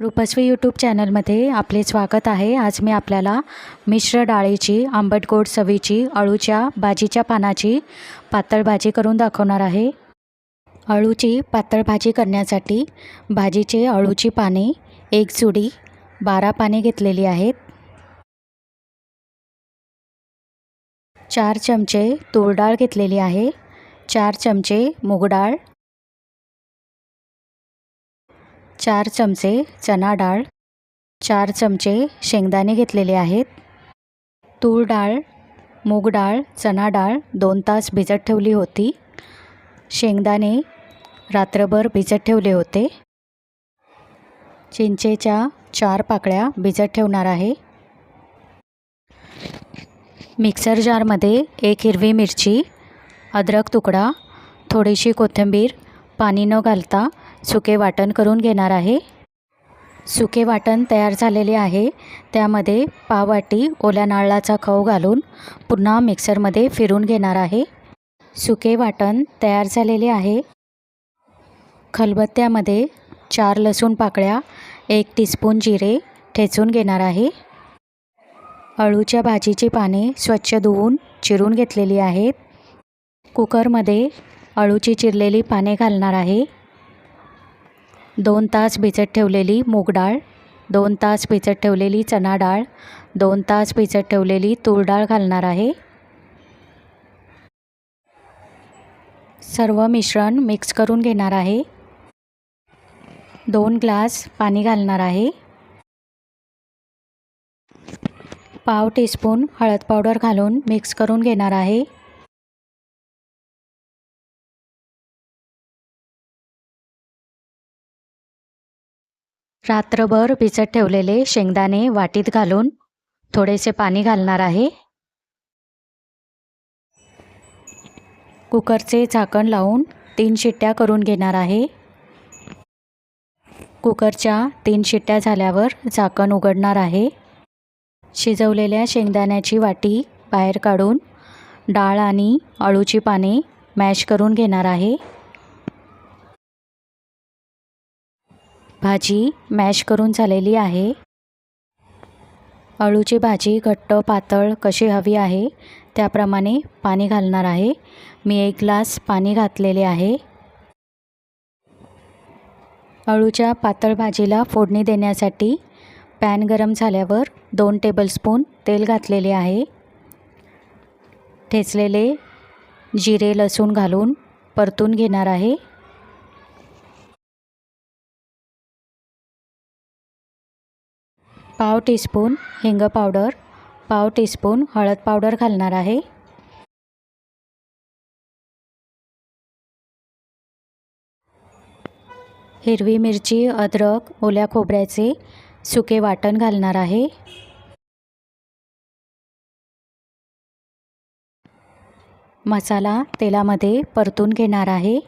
रूपस्वी YouTube चॅनलमध्ये आपले स्वागत आहे. आज मी आपल्याला मिश्र डाळीची आंबट गोड चवीची अळूच्या भाजीच्या पानाची पातळ भाजी करून दाखवणार आहे. अळूची पातळ भाजी करण्यासाठी भाजीचे अळूची पाने एक जुडी बारा पाने घेतलेली आहेत. चार चमचे तूर डाळ घेतलेली आहे. चार चमचे मूग डाळ चार चमचे चना डाळ चार चमचे शेंगदाणे घेतलेले आहेत. तूर डाळ मूग डाळ चना डाळ दोन तास भिजत ठेवली होती. शेंगदाणे रात्रभर भिजत ठेवले होते. चिंचेच्या चार पाकळ्या भिजत ठेवणार आहे. मिक्सर जारमध्ये एक हिरवी मिरची अद्रक तुकडा थोडीशी कोथिंबीर पाणी न घालता सुके वाटण करून घेणार आहे. सुके वाटण तयार झालेले आहे. त्यामध्ये पाववाटी ओल्या नारळाचा खव घालून पुन्हा मिक्सरमध्ये फिरून घेणार आहे. सुके वाटण तयार झालेले आहे. खलबत्त्यामध्ये चार लसूण पाकळ्या एक टीस्पून जिरे ठेचून घेणार आहे. अळूच्या भाजीची पाने स्वच्छ धुवून चिरून घेतलेली आहेत. कुकरमध्ये अळूची चिरलेली पाने घालणार आहे. दोन तास भिजत ठेवलेली मूग डाळ दोन तास भिजत ठेवलेली चना डाळ दोन तास भिजत ठेवलेली तूर डाळ घालणार आहे. सर्व मिश्रण मिक्स करून घेणार आहे. दोन ग्लास पाणी घालणार आहे. पाव टीस्पून हळद पावडर घालून मिक्स करून घेणार आहे. रात्रभर भिजत ठेवलेले शेंगदाणे वाटीत घालून थोडेसे पाणी घालणार आहे. कुकरचे झाकण लावून तीन शिट्ट्या करून घेणार आहे. कुकरच्या तीन शिट्ट्या झाल्यावर झाकण उघडणार आहे. शिजवलेल्या शेंगदाण्याची वाटी बाहेर काढून डाळ आणि अळूची पाने मॅश करून घेणार आहे. भाजी मॅश करून झालेली आहे. अळूची भाजी घट्ट पातळ कशी हवी आहे त्याप्रमाणे पाणी घालणार आहे. मी एक ग्लास पाणी घातलेले आहे. अळूच्या पातळ भाजीला फोडणी देण्यासाठी पॅन गरम झाल्यावर दोन टेबलस्पून तेल घातलेले आहे. ठेचलेले जिरे लसूण घालून परतून घेणार आहे. पाव टीस्पून हिंग पावडर पाव टीस्पून हळद पावडर घालणार आहे. हिरवी मिरची अद्रक ओल्या खोबऱ्याचे सुके वाटण घालणार आहे. मसाला तेलामध्ये परतून घेणार आहे.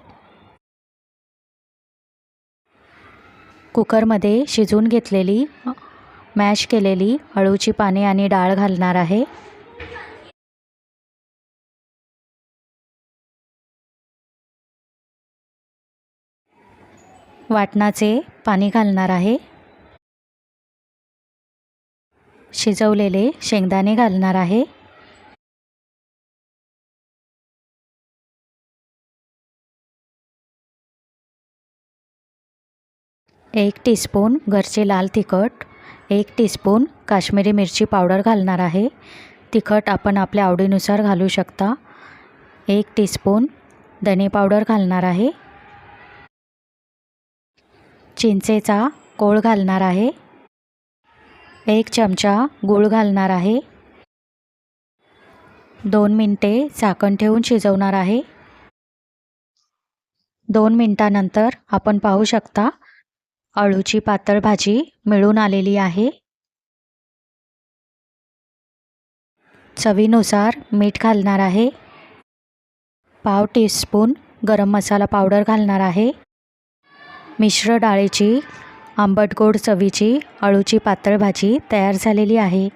कुकरमध्ये शिजून घेतलेली मॅश केलेली अळूची पाने आणि डाळ घालणार आहे. वाटणाचे पाणी घालणार आहे. शिजवलेले शेंगदाणे घालणार आहे. एक टीस्पून घरचे लाल तिखट एक टीस्पून काश्मीरी मिरची पावडर घालणार आहे. तिखट आपण आपल्या आवडीनुसार घालू शकता. एक टीस्पून धने पावडर घालणार आहे. चिंचेचा कोळ घालणार आहे. एक चमचा गूळ घालणार आहे. दोन मिनटे झाकण ठेवून शिजवणार आहे. दोन मिनटानंतर आपण पाहू शकता अळूची पातळ भाजी मिळून आलेली आहे. चवीनुसार मीठ घालणार आहे. पाव टीस्पून गरम मसाला पावडर घालणार आहे. मिश्र डाळीची आंबट गोड चवीची अळूची पातळ भाजी तयार झालेली आहे.